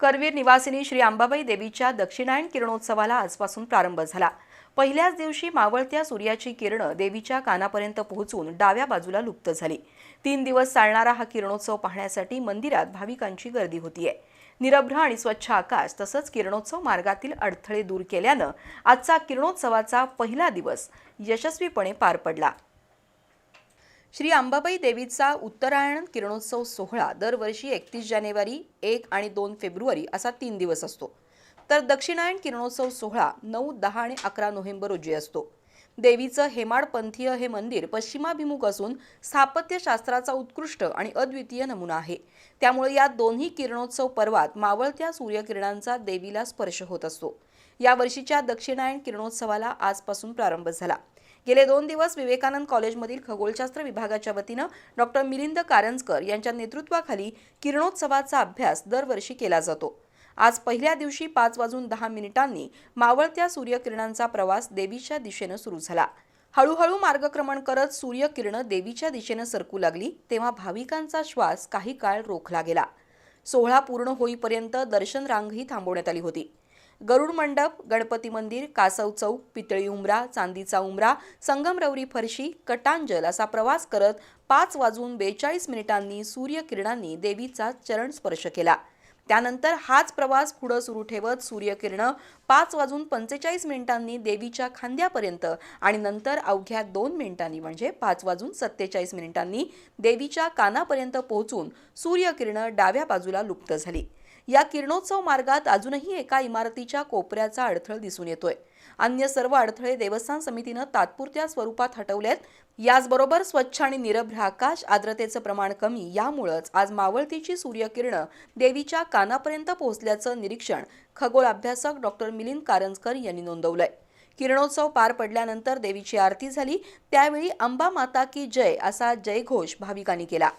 करवीर निवासिनी श्री अंबाबाई देवीच्या दक्षिणायन किरणोत्सवाला आजपासून प्रारंभ झाला. पहिल्याच दिवशी मावळत्या सूर्याची किरणं देवीच्या कानापर्यंत पोहोचून डाव्या बाजूला लुप्त झाली. तीन दिवस चालणारा हा किरणोत्सव पाहण्यासाठी मंदिरात भाविकांची गर्दी होतीये. निरभ्र आणि स्वच्छ आकाश तसंच किरणोत्सव मार्गातील अडथळे दूर केल्यानं आजचा किरणोत्सवाचा पहिला दिवस यशस्वीपणे पार पडला. श्री अंबाबाई देवीचा उत्तरायण किरणोत्सव सोहळा दरवर्षी एकतीस जानेवारी एक आणि दोन फेब्रुवारी असा तीन दिवस असतो. तर दक्षिणायन किरणोत्सव सोहळा नऊ दहा आणि अकरा नोव्हेंबर रोजी असतो. देवीचं हेमाडपंथीय हे मंदिर पश्चिमाभिमुख असून स्थापत्यशास्त्राचा उत्कृष्ट आणि अद्वितीय नमुना आहे. त्यामुळे या दोन्ही किरणोत्सव पर्वात मावळत्या सूर्यकिरणांचा देवीला स्पर्श होत असतो. या वर्षीच्या दक्षिणायन किरणोत्सवाला आजपासून प्रारंभ झाला. गेले दोन दिवस विवेकानंद कॉलेजमधील खगोलशास्त्र विभागाच्या वतीनं डॉक्टर मिलिंद कारंजकर यांच्या नेतृत्वाखाली किरणोत्सवाचा अभ्यास दरवर्षी केला जातो. आज पहिल्या दिवशी पाच वाजून दहा मिनिटांनी मावळत्या सूर्यकिरणांचा प्रवास देवीच्या दिशेनं सुरू झाला. हळूहळू मार्गक्रमण करत सूर्यकिरणं देवीच्या दिशेनं सरकू लागली तेव्हा भाविकांचा श्वास काही काळ रोखला गेला. सोहळा पूर्ण होईपर्यंत दर्शन रांगही थांबवण्यात आली होती. गरुड मंडप गणपती मंदिर कासव चौक पितळी उमरा चांदीचा उमरा संगमरवरी फरशी कटांजल असा प्रवास करत पाच वाजून बेचाळीस मिनिटांनी सूर्यकिरणांनी देवीचा चरण स्पर्श केला. त्यानंतर हाच प्रवास पुढं सुरू ठेवत सूर्यकिरणं पाच वाजून पंचेचाळीस मिनिटांनी देवीच्या खांद्यापर्यंत आणि नंतर अवघ्या दोन मिनिटांनी म्हणजे पाच वाजून सत्तेचाळीस मिनिटांनी देवीच्या कानापर्यंत पोहोचून सूर्यकिरणं डाव्या बाजूला लुप्त झाली. या किरणोत्सव मार्गात अजूनही एका इमारतीच्या कोपऱ्याचा अडथळ दिसून येतोय. अन्य सर्व अडथळे देवस्थान समितीनं तात्पुरत्या स्वरूपात हटवलेत. याचबरोबर स्वच्छ आणि निरभ्र आकाश आर्द्रतेचं प्रमाण कमी यामुळंच आज मावळतीची सूर्यकिरणं देवीच्या कानापर्यंत पोहोचल्याचं निरीक्षण खगोल अभ्यासक डॉक्टर मिलिंद कारंजकर यांनी नोंदवलंय. किरणोत्सव पार पडल्यानंतर देवीची आरती झाली. त्यावेळी अंबा माता की जय असा जयघोष भाविकांनी केला.